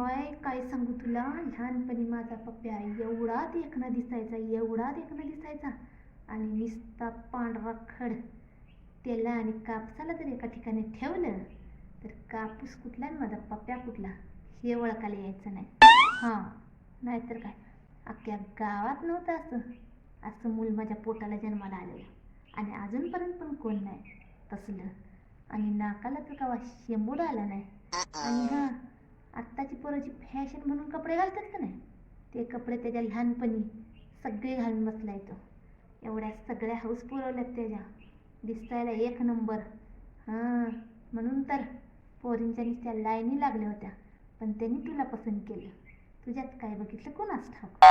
Bye काय सांगू तुला? लहानपणी माझा पप्प्या एवढा देखणा दिसायचा एवढा देखणा दिसायचा. आणि निस्ता पांढरा खड. त्याला आणि कापसाला जर एका ठिकाणी ठेवलं तर कापूस कुठला आणि माझा पप्प्या कुठला? हे ओळखायला यायचं नाही. हां नाहीतर काय? अख्ख्या गावात नव्हतं असं. असं मूल माझ्या पोटाला जन्माला आलेलं. आणि अजूनपर्यंत पण कोण नाही. तसलं. आणि नाकाला तर कवा शेंबूड आला नाही. आणि हां आत्ताची पोराची फॅशन म्हणून कपडे घालतात का नाही? ते कपडे त्याच्या लहानपणी सगळे घालून बसला येतो एवढ्या सगळ्या हाऊस पुरवल्यात त्याच्या. दिसायला एक नंबर हां म्हणून तर पोरींच्या नुसत्या लाईनी लागल्या होत्या. पण त्यांनी तुला पसंत केलं. तुझ्यात काय बघितलं कोणाच ठाऊक?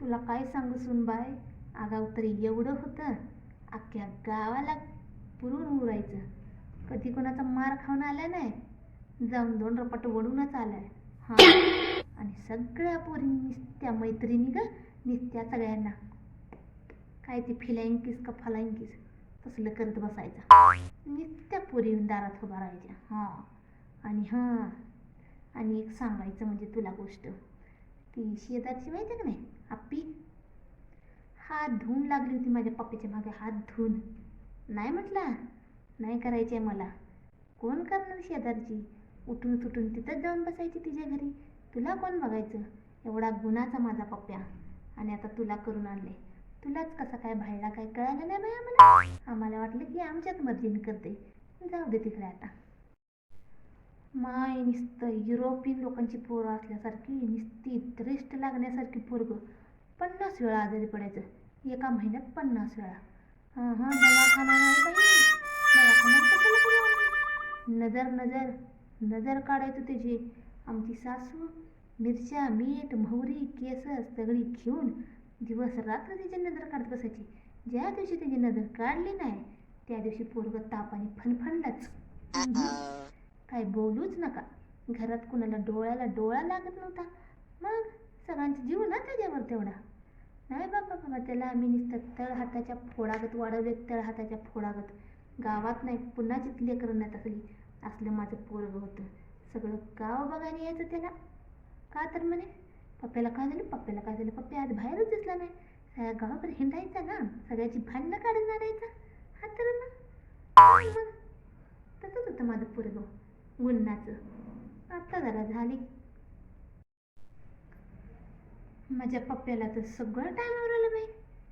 तुला काय सांगू सुनबाय आगाव तरी एवढं होतं. अख्ख्या गावाला पुरून उरायचं. कधी कोणाचा मार खाऊन आला नाही? जाऊन दोन रपाट वडूनच आलाय. हा. आणि सगळ्या पोरी निसत्या मैत्रिणी ग निस्त्या सगळ्यांना. काय ते फिलाईंग का फलाईंग तसलं करत बसायचं. नित्या पोरी दारात उभा राहायच्या. हां. आणि हां. आणि एक सांगायचं म्हणजे तुला गोष्ट. ती शेजारची माहिती आहे का नाही? आप्पी? हात धुवून लागली होती माझ्या पप्पीच्या मागे. हात धुवून. नाही म्हटला? नाही करायचे मला. कोण करणार शेजारची? उठून सुटून तिथंच जाऊन बसायची तिच्या घरी. तुला कोण बघायचं? एवढा गुणाचा माझा पप्प्या. आणि आता तुला करून आणले. तुलाच कसा काय भायला काय कळालं नाही बाई आम्हाला आम्हाला वाटलं की आमच्याच मर्जीने करते. जाऊ दे तिकडे आता. माय नुसतं युरोपियन लोकांची पोरं असल्यासारखी नुसती त्रेष्ट लागण्यासारखी पोरग. पन्नास वेळा आजारी पडायचं. एका महिन्यात पन्नास वेळा. हां हां दवाखाना नाही बाई. दवाखान्यात कशाला नजर नजर. नजर काढायचो त्याची आमची सासू मिरच्या मीठ मोहरी केस सगळी घेऊन दिवस रात्र त्याची नजर काढत बसायची. ज्या दिवशी त्याची नजर काढली नाही त्या दिवशी पोरग तापाने फणफणलाच काय बोलूच नका. घरात कुणाला डोळ्याला डोळा लागत नव्हता. मग सगळ्यांचा जीव ना त्याच्यावर तेवढा. नाही बाबा बाबा त्याला आम्ही नुसतं तळ हाताच्या फोडागत वाढवले तळ हाताच्या फोडागत. गावात नाही पुन्हा लेकरं नाही असली. असलं माझं पोरग होतं. सगळं गाव बघायला यायचं त्याला. का तर म्हणे? पप्प्याला काय झालं? पप्प्याला काय झालं? पप्पे आज बाहेरच दिसला नाही. सगळ्या गावाकडे हिंडायचा ना. सगळ्याची भांडणं काढून आणायचा. हा तर मग. तसंच होतं माझं पोरग. गुन्हाचं आता जरा झाली. माझ्या पप्प्याला तर सगळं टायमावर आलं बाई.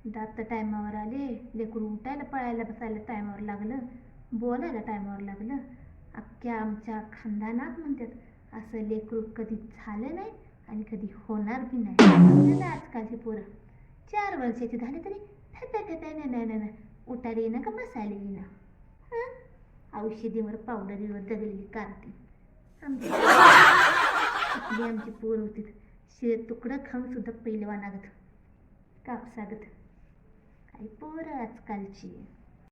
दात टायमावर आले. लेकरू उठायला पळायला बसायला टायमावर लागलं. बोलायला टायमावर लागलं. अख्ख्या आमच्या खानदानात म्हणतात असं लेकरू कधी झालं नाही आणि कधी होणार बी नाही. आजकालची पोरं. चार वर्षाची झाली तरी ठ्या ठ्या नाही नाही नाही उठायला येणं का बसायला येणं? औषधीवर पावडरीवर दगलेली कारते. आमची आपली आमची पोर होती. शिळ तुकडं खाऊन सुद्धा पहिलवानागत कापसागत. काही पोरं आजकालची.